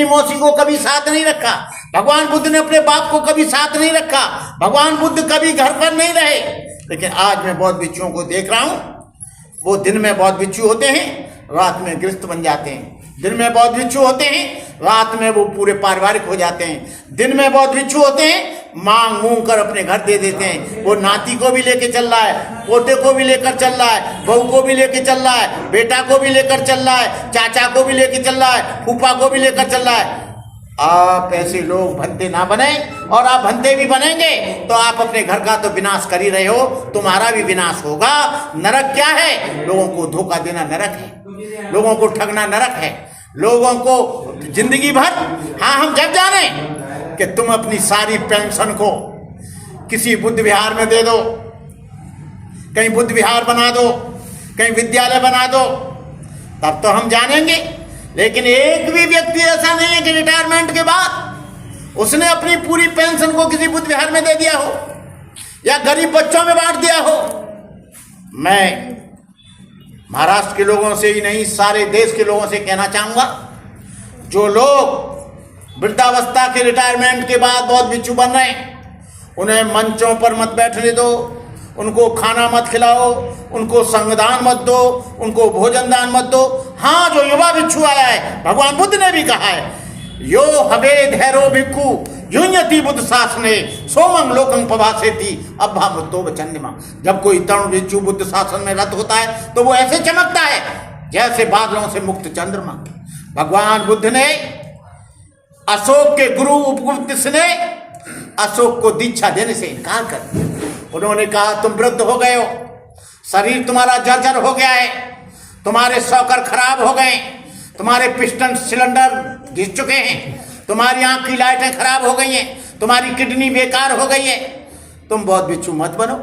अपनी मौसी को कभी साथ नहीं रखा। भगवान बुद्ध ने अपने बाप को कभी साथ नहीं रखा। भगवान बुद्ध कभी घर पर नहीं रहे। लेकिन आज मैं बहुत बिच्छुओं को देख रहा हूँ, वो दिन में बहुत बिच्छू होते हैं, रात में ग्रस्त बन जाते हैं। दिन में बहुत बिच्छू होते हैं, रात में वो पूरे पारिवारिक हो जाते हैं। दिन में बहुत बिच्छू होते हैं, मांग मूंग कर अपने घर दे देते हैं। वो नाती को भी लेके चल रहा है, पोते को भी लेकर चल रहा है, बहू को भी लेके चल रहा है, बेटा को भी लेकर चल रहा है, चाचा को भी लेके चल रहा है, फूफा को भी लेकर चल रहा है। आप ऐसे लोग भंते ना बने, और आप भंते भी बनेंगे तो आप अपने घर का तो विनाश कर ही रहे हो, तुम्हारा भी विनाश होगा। नरक क्या है? लोगों को धोखा देना नरक है। लोगों को ठगना नरक है। लोगों को ज़िंदगी भर हाँ हम जब जाने कि तुम अपनी सारी पेंशन को किसी बुद्ध विहार में दे दो, कहीं बुद्ध विहार बना दो, कहीं विद्यालय बना दो, तब तो हम जानेंगे। लेकिन एक भी व्यक्ति ऐसा नहीं है कि रिटायरमेंट के बाद उसने अपनी पूरी पेंशन को किसी बुद्ध विहार में दे दिया हो, या गरीब बच्चों में बांट दिया हो। मैं महाराष्ट्र के लोगों से ही नहीं, सारे देश के लोगों से कहना चाहूँगा, जो लोग वृद्धावस्था के रिटायरमेंट के बाद बहुत बिच्छू बन रहे हैं, उन्हें मंचों पर मत बैठने दो, उनको खाना मत खिलाओ, उनको संगदान मत दो, उनको भोजन दान मत दो। हाँ जो युवा भिक्षु आया है, भगवान बुद्ध ने भी कहा है यो हवे धैरो भिक्षु युन्यति बुद्ध शासने सोमंग लोकंग पभासे थी अब्बा मुद्दो बचन्यमा जब कोई तरुण भिक्षु बुद्ध शासन में रत होता है तो वो ऐसे चमकता है, जैसे बादलों से मुक्त चंद्रमा। भगवान बुद्ध ने, अशोक के गुरु उपगुप्त ने अशोक को दीक्षा देने से इनकार कर दिया। उन्होंने कहा, तुम वृद्ध हो गए हो। शरीर तुम्हारा जर्जर हो गया है। तुम्हारे सौकर खराब हो गए। तुम्हारे पिस्टन सिलेंडर घिस चुके हैं। तुम्हारी आँख की लाइटें खराब हो गई हैं। तुम्हारी किडनी बेकार हो गई है। तुम बहुत बिच्छू मत बनो।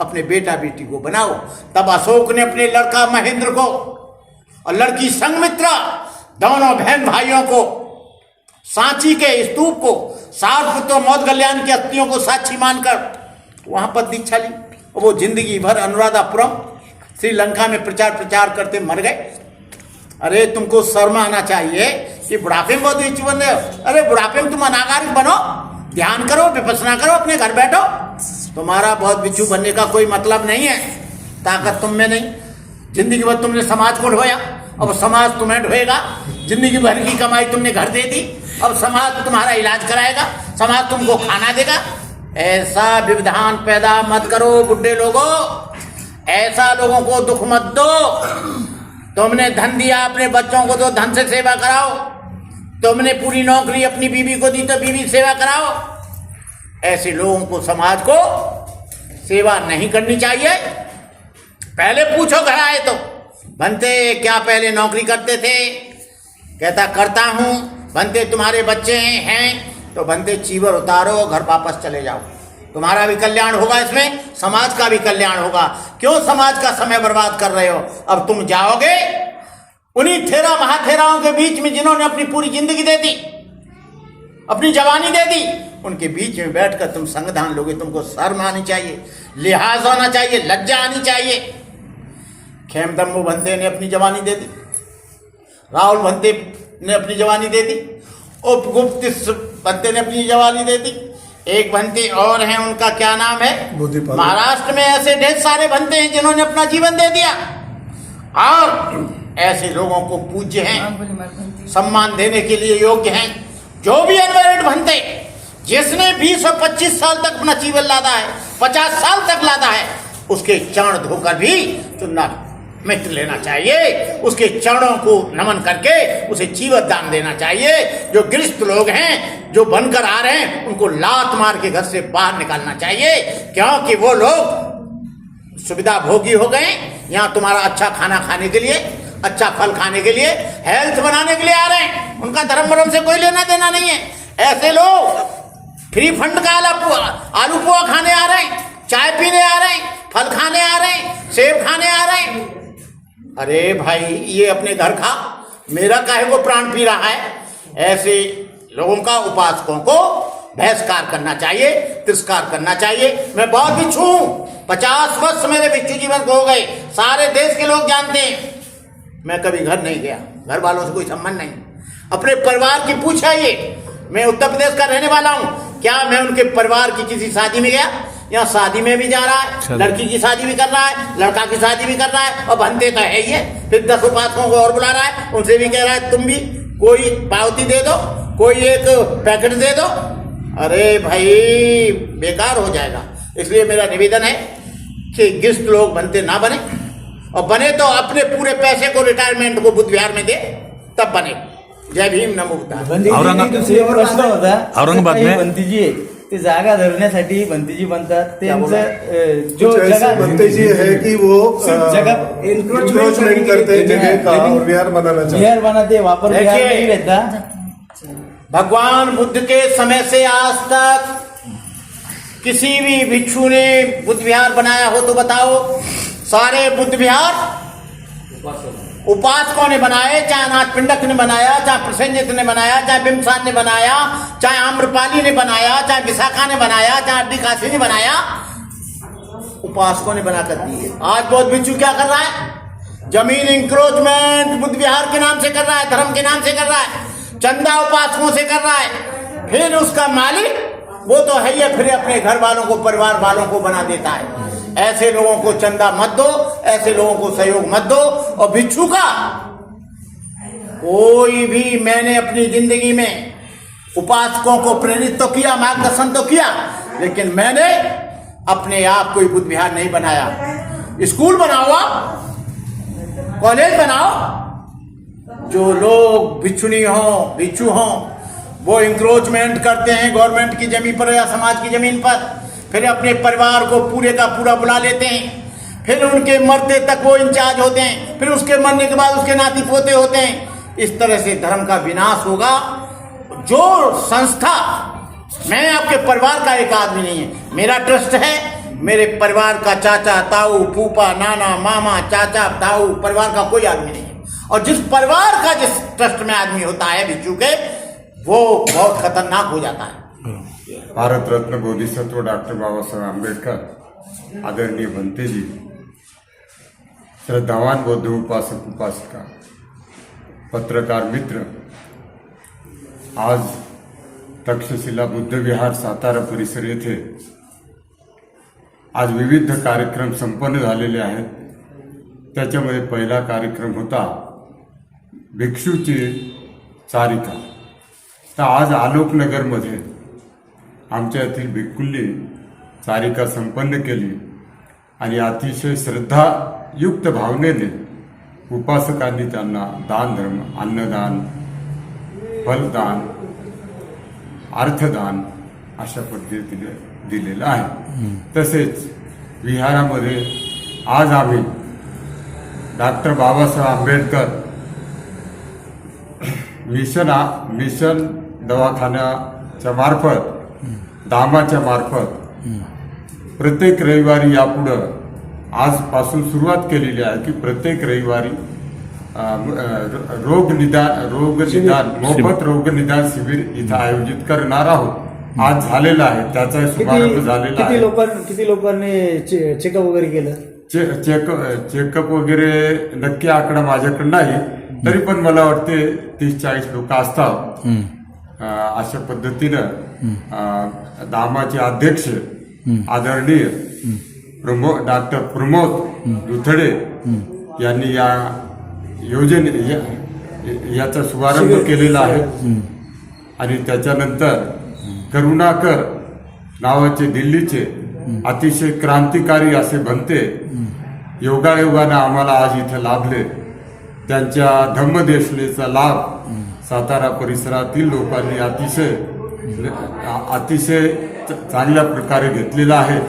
अपने बेटा बेटी को बनाओ। तब अशोक ने अपने लड़का महेंद्र को और लड़की संगमित्रा, दोनों बहन भाइयों को, सांची के स्तूप को, सात पुत्र मौत कल्याण की अस्थियों को साक्षी मानकर वहाँ पर दीक्षा ली। वो ज़िंदगी भर अनुराधापुरम, श्रीलंका में प्रचार प्रचार करते मर गए। अरे, तुमको शर्मा आना चाहिए कि बुढ़ापे में बहुत इच्छु बन रहे हो। अरे बुढ़ापे में तुम अनागारिक बनो, ध्यान करो, विपसना करो, अपने घर बैठो। तुम्हारा बहुत बिच्छू बनने का कोई मतलब नहीं है, ताकत तुम में नहीं। ज़िंदगी भर तुमने समाज को ढोया, अब समाज तुम्हें ढोएगा। ज़िंदगी भर की कमाई तुमने घर दे दी, अब समाज तुम्हारा इलाज कराएगा, समाज तुमको खाना देगा। ऐसा विविधान पैदा मत करो बुढ़े लोगों, ऐसा लोगों को दुख मत दो। तुमने धन दिया, अपने बच्चों को तो धन से सेवा कराओ। तुमने पूरी नौकरी अपनी बीवी को दी तो बीवी सेवा कराओ। ऐसे लोगों को समाज को सेवा नहीं करनी चाहिए। पहले पूछो घर आए तो बनते क्या पहले नौकरी करते थे? कहता, करता हूँ। बनते तुम्हारे बच्चे हैं तो बनते चीवर उतारो, घर वापस चले जाओ। तुम्हारा भी कल्याण होगा इसमें, समाज का भी कल्याण होगा। क्यों समाज का समय बर्बाद कर रहे हो? अब तुम जाओगे उन्हीं थेरा महाथेराओं के बीच में जिन्होंने अपनी पूरी ज़िंदगी दे दी अपनी जवानी दे दी उनके बीच में बैठकर तुम संगधान लोगे तुमको शर्म आनी चाहिए लिहाज होना चाहिए लज्जा आनी चाहिए। खेमदम्बू भंते ने अपनी जवानी दे दी राहुल भंते ने अपनी जवानी दे दी उपगुप्त भंते ने अपनी जवानी दे दी। एक भंते और हैं उनका क्या नाम है? महाराष्ट्र में ऐसे ढेर सारे भंते हैं जिन्होंने अपना जीवन दे दिया। और ऐसे लोगों को पूज्य हैं सम्मान देने के लिए योग्य हैं। जो भी अनमेरिड भंते जिसने 20 और 25 साल तक अपना जीवन लादा है 50 साल तक लादा है उसके चरण धोकर भी चुनना मिट लेना चाहिए। उसके चरणों को नमन करके उसे जीवन दान देना चाहिए। जो गृहस्थ लोग हैं जो बनकर आ रहे हैं उनको लात मार के घर से बाहर निकालना चाहिए। क्योंकि वो लोग सुविधा भोगी हो गए यहाँ तुम्हारा अच्छा खाना खाने के लिए अच्छा फल खाने के लिए हेल्थ बनाने के लिए आ रहे हैं। उनका धर्म वर्म से कोई लेना देना नहीं है। ऐसे लोग फ्री फंड का आलू पोहा खाने आ रहे हैं, चाय पीने आ रहे हैं, फल खाने आ रहे हैं, सेब खाने आ रहे हैं। अरे भाई, ये अपने घर खा। मेरा काहे को प्राण पी रहा है? ऐसे लोगों का उपासकों को बहिष्कार करना चाहिए, तिरस्कार करना चाहिए। मैं बहुत बिच्छू हूँ पचास वर्ष मेरे बिच्छू जीवन को हो गए। सारे देश के लोग जानते हैं। मैं कभी घर नहीं गया घर वालों से कोई संबंध नहीं। अपने परिवार की पूछा ये मैं उत्तर प्रदेश का रहने वाला हूँ। क्या मैं उनके परिवार की किसी शादी में गया? यहाँ शादी में भी जा रहा है लड़की की शादी भी कर रहा है लड़का की शादी भी कर रहा है। और बनते तो है है फिर दस उपासकों को और बुला रहा है। उनसे भी कह रहा है तुम भी कोई पावती दे दो कोई एक पैकेट दे दो। अरे भाई बेकार हो जाएगा। इसलिए मेरा निवेदन है कि गिस्ट लोग बनते ना बने। और बने तो अपने पूरे पैसे को रिटायरमेंट को बुद्ध विहार में दे तब बने। जय भीम नमो औरंगाबाद में- ते जागा धरण्यासाठी बंदीजी बनतात. त्यांचं जो जगह बनते जी है कि वो जगह इंक्रोचमेंट करते जगह का और विहार बनाना चाहते हैं। बनाते। नहीं रहता। भगवान बुद्ध के समय से आज तक किसी भी भिक्षु ने बुद्ध विहार बनाया हो तो बताओ। सारे बुद्ध विहार। उपासकों ने बनाए चाहे अनाथ पिंडक ने बनाया चाहे प्रसेंजित ने बनाया चाहे बिमसान ने बनाया चाहे आम्रपाली ने बनाया चाहे विशाखा ने बनाया चाहे अड्डी काशी ने बनाया उपासकों ने बना कर दिए। आज बहुत भिक्षु क्या कर रहा है? ज़मीन इंक्रोचमेंट बुद्ध विहार के नाम से कर रहा है धर्म के नाम से कर रहा है चंदा उपासकों से कर रहा है। फिर उसका मालिक वो तो है ही है, फिर अपने घर वालों को परिवार वालों को बना देता है। ऐसे लोगों को चंदा मत दो, ऐसे लोगों को सहयोग मत दो। और भिक्षु का? कोई भी मैंने अपनी ज़िंदगी में उपासकों को प्रेरित तो किया, मार्गदर्शन तो किया, लेकिन मैंने अपने आप कोई बुद्ध विहार नहीं बनाया। स्कूल बनाओ आप, कॉलेज बनाओ। जो लोग भिक्षुनी हो, भिक्षु हो, वो इंक्रोचमेंट करते हैं गवर्नमेंट की ज़मीन पर या समाज की ज़मीन पर। फिर अपने परिवार को पूरे का पूरा बुला लेते हैं। फिर उनके मरते तक वो इंचार्ज होते हैं। फिर उसके मरने के बाद उसके नाती पोते होते हैं। इस तरह से धर्म का विनाश होगा। जो संस्था, मैं आपके परिवार का एक आदमी नहीं है, मेरा ट्रस्ट है। मेरे परिवार का चाचा, ताऊ, फूफा, नाना, मामा, चाचा, ताऊ, परिवार का कोई आदमी नहीं है। और जिस परिवार का जिस ट्रस्ट में आदमी होता है बिच्छू के वो बहुत खतरनाक हो जाता है। भारतरत्न बोधिसत्व डॉक्टर बाबासाहेब आंबेडकर आदरणीय भंतेजी श्रद्धावान बौद्ध उपासक उपासिका पत्रकार मित्र आज तक्षशिला बुद्धविहार सातारा परिसर येथे आज विविध कार्यक्रम संपन्न झालेले आहेत. त्याच्यामध्ये पहिला कार्यक्रम होता भिक्षूची चारिका तर आज आलोकनगरमध्ये आमच्या येथील भिक्कुल्ली चारिका संपन्न केली आणि अतिशय श्रद्धायुक्त भावनेने उपासकांनी त्यांना दान धर्म अन्नदान फलदान अर्थदान अशा पद्धतीने दिलेलं आहे. तसेच विहारामध्ये आज आम्ही doctor Babasaheb Ambedkar mission mission दवाखान्याच्या मार्फत धामाच्या मार्फत प्रत्येक रविवारी यापुढं आजपासून सुरुवात केलेली आहे की प्रत्येक रविवारी रोग निदान रोग निदान मोफत रोग निदान शिबिर इथं आयोजित करणार आहोत. आज झालेलं आहे त्याचा शुभारंभ किती झालेला किती आहे. लोकां किती लोकांनी चेकअप वगैरे केलं? चे- चेक चेकअप वगैरे नक्की आकडा माझ्याकडे नाही तरी पण मला वाटते तीस चाळीस लोक असतात. अशा पद्धतीनं दामाचे अध्यक्ष आदरणीय प्रमो डॉक्टर प्रमोद दुथडे यांनी या योजने या- याचा शुभारंभ केलेला आहे. आणि त्याच्यानंतर करुणाकर नावाचे दिल्लीचे अतिशय क्रांतिकारी असे बनते. योगायोगानं आम्हाला आज इथे लाभले. त्यांच्या धम्मदेशनेचा लाभ सातारा परिसरातील लोकांनी अतिशय म्हणजे अतिशय च- चांगल्या प्रकारे घेतलेला आहे.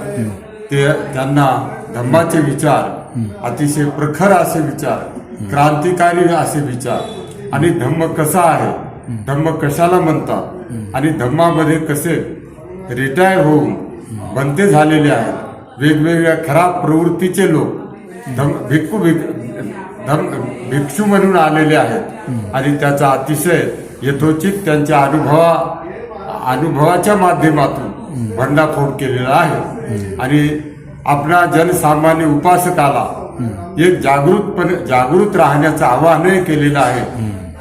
ते त्यांना धम्माचे विचार अतिशय प्रखर असे विचार क्रांतिकारी असे विचार. आणि धम्म कसा आहे? धम्म कशाला म्हणतात? आणि धम्मामध्ये कसे रिटायर होऊन बनते झालेले आहेत? वेगवेगळ्या खराब प्रवृत्तीचे लोक धम भिक्खू भिक धम भिक्षू म्हणून आलेले आहेत. आणि त्याचा अतिशय यथोचित त्यांच्या अनुभवा अनुभवाच्या माध्यमातून भंडाफोड केलेला आहे. आणि आपला जनसामान्य उपासकाला एक जागृतपणे जागृत राहण्याचं आवाहनही केलेलं आहे.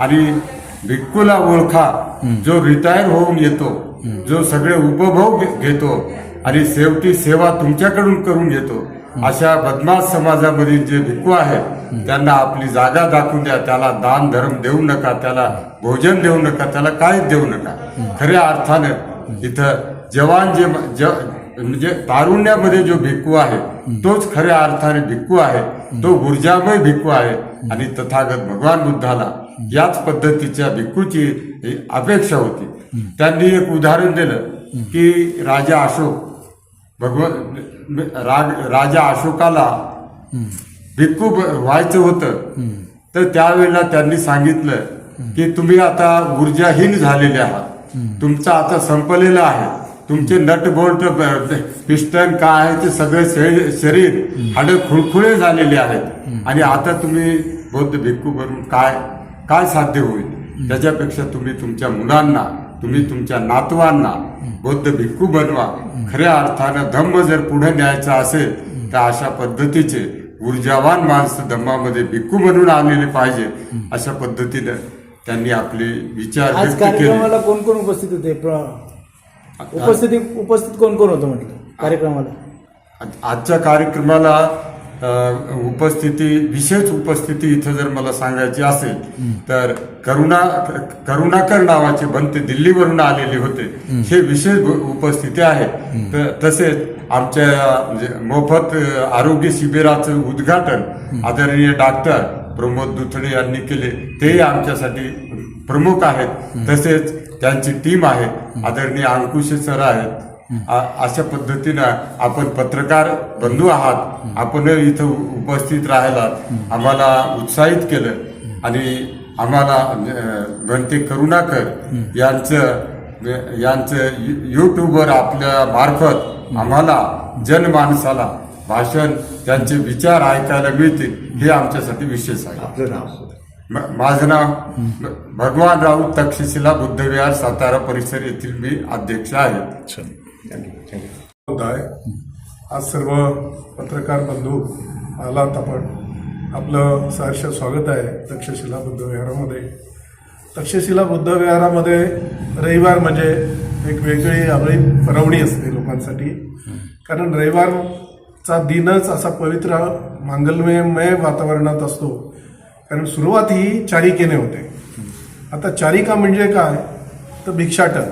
आणि भिक्खूला ओळखा जो रिटायर होऊन येतो जो सगळे उपभोग घेतो आणि शेवटी सेवा तुमच्याकडून करून घेतो. अशा बदमाश समाजामधील जे भिक्खू आहेत त्यांना आपली जागा दाखवून द्या. त्याला दान धर्म देऊ नका त्याला भोजन देऊ नका त्याला काहीच देऊ नका. खऱ्या अर्थानं इथं जवान जे ज- म्हणजे तारुण्यामध्ये जो भिक्खू आहे तोच खऱ्या अर्थाने भिक्खू आहे. तो ऊर्जामय भिक्खू आहे. आणि तथागत भगवान बुद्धाला याच पद्धतीच्या भिक्खूची अपेक्षा होती. त्यांनी एक उदाहरण दिलं की राजा अशोक भगवान राग राजा अशोकाला भिक्खू व्हायचं होतं. तर त्यावेळेला त्यांनी सांगितलं की तुम्ही आता ऊर्जाहीन झालेले आहात. तुमचं आता संपलेलं आहे. तुमचे नट बोल्ट पिस्टन काय आहे ते सगळे शरीर हाड खुळखुळे झालेले आहेत. आणि आता तुम्ही बौद्ध भिक्खू बनून काय काय साध्य होईल? त्याच्यापेक्षा तुम्ही तुमच्या मुलांना तुम्ही तुमच्या नातवांना बौद्ध भिक्खू बनवा. खऱ्या अर्थानं धम्म जर पुढे न्यायचा असेल तर अशा पद्धतीचे ऊर्जावान माणसं धम्मामध्ये भिक्खू बनून आलेले पाहिजे अशा पद्धतीनं त्यांनी आपले विचार आज व्यक्त केले. कार्यक्रमाला कोण कोण उपस्थित होते? उपस्थिती उपस्थित कोण कोण होतं म्हटलं कार्यक्रमाला? आजच्या कार्यक्रमाला उपस्थिती विशेष उपस्थिती इथं जर मला सांगायची असेल तर करुणा करुणाकर नावाचे बनते दिल्लीवरून आलेले होते. हे विशेष उपस्थिती आहे. तर तसेच आमच्या म्हणजे मोफत आरोग्य शिबिराचं उद्घाटन आदरणीय डॉक्टर प्रमोद दुथडे यांनी केले. तेही आमच्यासाठी प्रमुख आहेत. तसेच त्यांची टीम आहे. आदरणीय अंकुशे सर आहेत. अशा पद्धतीनं आपण पत्रकार बंधू आहात. आपण इथं उपस्थित राहिलात. आम्हाला उत्साहित केलं. आणि आम्हाला बनते करुणाकर यांचं यांचं युट्यूबवर आपल्या मार्फत आम्हाला जनमानसाला भाषण त्यांचे विचार ऐकायला मिळतील हे आमच्यासाठी विशेष आहे. आपलं नाव माझं नाव भगवान राऊत तक्षशिला बुद्धविहार सातारा परिसर येथील मी अध्यक्ष आहे. होत आहे. आज सर्व पत्रकार बंधू आलात आपण. आपलं सहर्ष स्वागत आहे तक्षशिला बुद्ध विहारामध्ये. तक्षशिला बुद्ध विहारामध्ये रविवार म्हणजे एक वेगळी आगळी पर्वणी असते लोकांसाठी. कारण रविवारचा दिनच असा पवित्र मांगल्यमय वातावरणात असतो. कारण सुरुवात ही चारिकेने होते. आता चारिका म्हणजे काय? तर भिक्षाटन.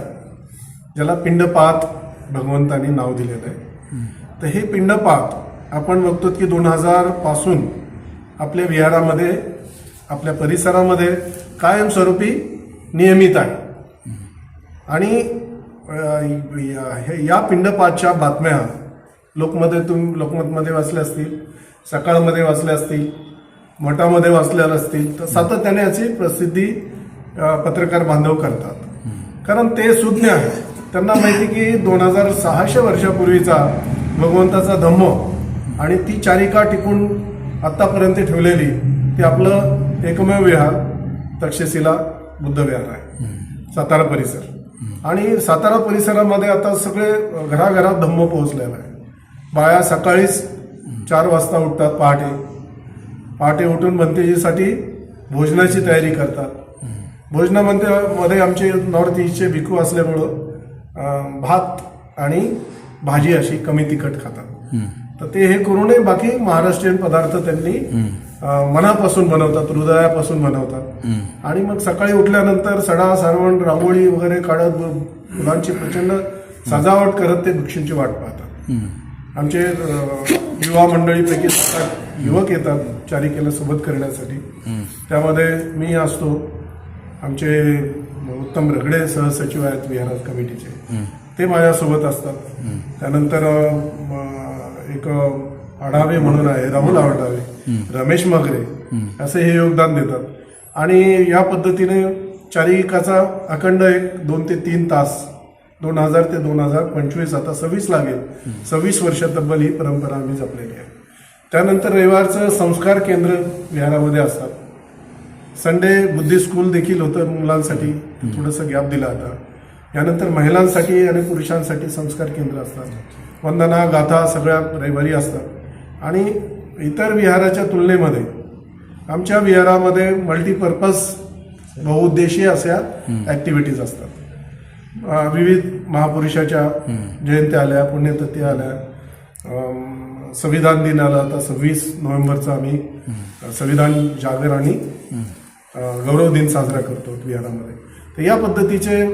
ज्याला पिंडपात भगवंतांनी नाव दिलेलं आहे. तर हे पिंडपात आपण बघतो की दोन हजारपासून आपल्या विहारामध्ये आपल्या परिसरामध्ये कायमस्वरूपी नियमित आहे. आणि या- हे- या पिंडपातच्या बातम्या लोकमध्ये तुम लोकमतमध्ये वाचल्या असतील सकाळमध्ये वाचल्या असतील मठामध्ये वाचल्या असतील तर सातत्याने याची प्रसिद्धी पत्रकार बांधव करतात. कारण ते सुज्ञ आहेत. त्यांना माहिती की दोन हजार सहाशे वर्षापूर्वीचा भगवंताचा धम्म आणि ती चारिका टिकून आतापर्यंत ठेवलेली ती आपलं एकमेव विहार तक्षशिला बुद्ध विहार आहे सातारा परिसर. आणि सातारा परिसरामध्ये आता सगळे घराघरात धम्म पोहोचलेला आहे. बाया सकाळीच चार वाजता उठतात पहाटे. पहाटे उठून भंतेजीसाठी भोजनाची तयारी करतात. भोजनामध्ये मध्ये आमचे नॉर्थ ईस्टचे भिकू असल्यामुळं भात आणि भाजी अशी कमी तिखट खातात. तर ते हे करू नये. बाकी महाराष्ट्रीयन पदार्थ त्यांनी मनापासून बनवतात हृदयापासून बनवतात. आणि मग सकाळी उठल्यानंतर सडा सारवण रांगोळी वगैरे काढत फुलांची प्रचंड सजावट करत ते भिक्षूंची वाट पाहतात. आमचे युवा मंडळीपैकी युवक येतात चारिकेला सोबत करण्यासाठी. त्यामध्ये मी असतो. आमचे उत्तम रगडे सहसचिव आहेत विहार कमिटीचे. ते माझ्यासोबत असतात. त्यानंतर एक आढावे म्हणून आहे राहुल आढावे रमेश मगरे असे हे योगदान देतात. आणि या पद्धतीने चारिकाचा अखंड एक दोन ते तीन तास दोन हजार ते दोन हजार पंचवीस आता सव्वीस लागेल. सव्वीस वर्ष तब्बल ही परंपरा आम्ही जपलेली आहे. त्यानंतर रविवारचं संस्कार केंद्र विहारामध्ये असतात. संडे बुद्धिस्ट स्कूल देखील होतं मुलांसाठी. थोडंसं गॅप दिला आता. यानंतर महिलांसाठी आणि पुरुषांसाठी संस्कार केंद्र असतात. वंदना गाथा सगळ्या रविवारी असतात. आणि इतर विहाराच्या तुलनेमध्ये आमच्या विहारामध्ये मल्टीपर्पज बहुउद्देशीय अशा ऍक्टिव्हिटीज असतात. विविध महापुरुषाच्या जयंत्या आल्या पुण्यतिथी आल्या. संविधान दिन आला. आता सव्वीस नोव्हेंबरचा आम्ही संविधान जागर आणि गौरव दिन साजरा करतो बिहारामध्ये. तर या पद्धतीचे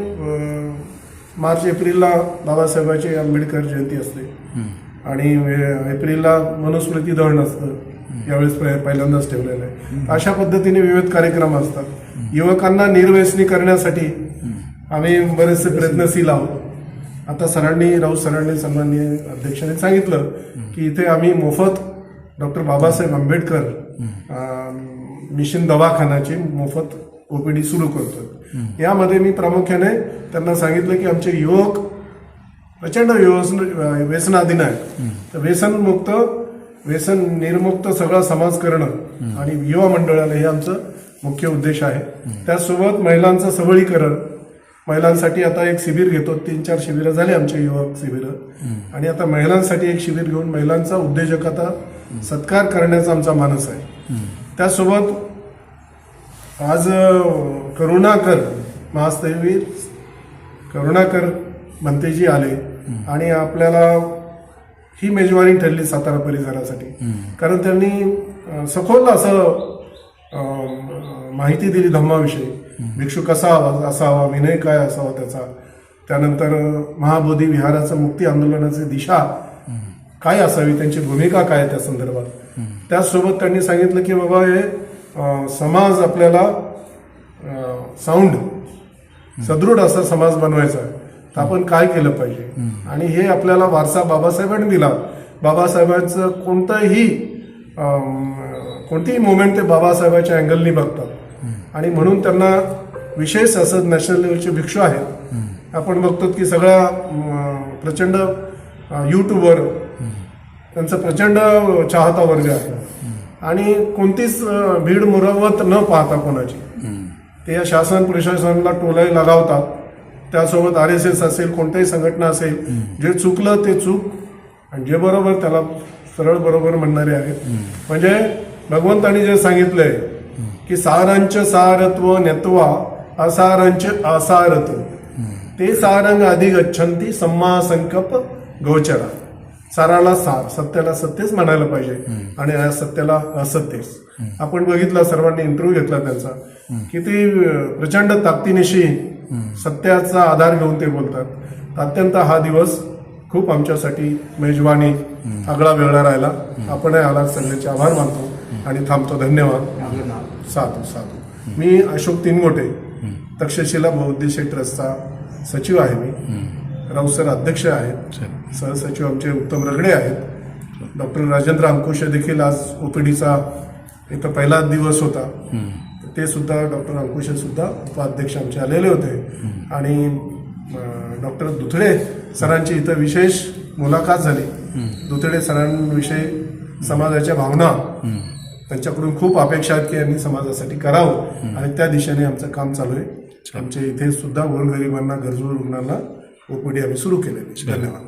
मार्च एप्रिलला बाबासाहेबांची आंबेडकर जयंती असते. आणि एप्रिलला मनुस्मृती दहन असतं. यावेळेस पहि- पहिल्यांदाच ठेवलेलं आहे. अशा पद्धतीने विविध कार्यक्रम असतात. युवकांना निर्व्यसनी करण्यासाठी आम्ही बरेचसे प्रयत्नशील आहोत. आता सरांनी राऊत सरांनी सन्माननीय अध्यक्षांनी सांगितलं की इथे आम्ही मोफत डॉक्टर बाबासाहेब आंबेडकर मिशन दवाखानाची मोफत ओपीडी सुरू करतो यामध्ये मी प्रामुख्याने त्यांना सांगितलं की आमचे युवक प्रचंड व्यसन व्यसनाधीन आहे तर व्यसनमुक्त व्यसन निर्मुक्त सगळा समाज करणं आणि युवा मंडळाला हे आमचं मुख्य उद्देश आहे. त्यासोबत महिलांचं सबळीकरण. महिलांसाठी आता एक शिबिर घेतो. तीन चार शिबिरं झाली आमचे युवक शिबिरं. आणि आता महिलांसाठी एक शिबिर घेऊन महिलांचा उद्योजकता सत्कार करण्याचा आमचा मानस आहे. त्यासोबत आज करुणाकर महास्तवीर करुणाकर मंतेजी आले आणि आपल्याला ही मेजवानी ठरली सातारा परिसरासाठी. कारण त्यांनी सखोल असं माहिती दिली धम्माविषयी. भिक्षू कसा हवा असावा विनय काय असावा त्याचा. त्यानंतर महाबोधी विहाराचं मुक्ती आंदोलनाची दिशा काय असावी त्यांची भूमिका काय त्या संदर्भात? त्याचसोबत त्यांनी सांगितलं की बाबा हे समाज आपल्याला साऊंड सदृढ असा समाज बनवायचा आहे. तर आपण काय केलं पाहिजे? आणि हे आपल्याला वारसा बाबासाहेबांनी दिला. बाबासाहेबांचं कोणतंही कोणतीही मुवमेंट ते बाबासाहेबांच्या अँगलनी बघतात. आणि म्हणून त्यांना विशेष असं नॅशनल लेवलचे भिक्षू आहेत. आपण बघतो की सगळ्या प्रचंड यूट्यूबवर त्यांचं प्रचंड चाहता वर्ग आहे. आणि कोणतीच भीड मुरवत न पाहता कोणाची. ते या शासन प्रशासनाला टोलाही लगावतात. त्यासोबत आर एस एस असेल कोणत्याही संघटना असेल जे चुकलं ते चूक. आणि जे बरोबर त्याला सरळ बरोबर म्हणणारे आहेत. म्हणजे भगवंतांनी जे सांगितलंय की सारांच सारत्व नेत्वा असारांच असारत्व ते सारंग आधी गच्छन्ति सम्मा संकल्प गोचरा. साराला सार सत्याला सत्यच म्हणायला पाहिजे आणि असत्याला असत्यच. आपण बघितलं सर्वांनी इंटरव्ह्यू घेतला त्यांचा. किती प्रचंड ताकदीनिशी सत्याचा आधार घेऊन ते बोलतात. अत्यंत हा दिवस खूप आमच्यासाठी मेजवानी आगळा वेगळा राहिला. आपण आला सगळ्याचे आभार मानतो आणि थांबतो. धन्यवाद. साधू साधू. मी अशोक तिनगोटे तक्षशिला बौद्धिशी ट्रस्टचा सचिव आहे मी. राऊसर अध्यक्ष आहेत. सहसचिव आमचे उत्तम रगडे आहेत. डॉक्टर राजेंद्र अंकुश देखील आज ओपीडीचा इथं पहिला दिवस होता. ते सुद्धा डॉक्टर अंकुश सुद्धा उपाध्यक्ष आमचे आलेले होते. आणि डॉक्टर दुथडे सरांची इथं विशेष मुलाखत झाली. दुथडे सरांविषयी समाजाच्या भावना त्यांच्याकडून खूप अपेक्षा आहेत की यांनी समाजासाठी करावं. आणि त्या दिशेने आमचं काम चालू आहे. आमच्या इथे सुद्धा गोरगरिबांना गरजू रुग्णांना ओपीडी आम्ही सुरू केलेली धन्यवाद.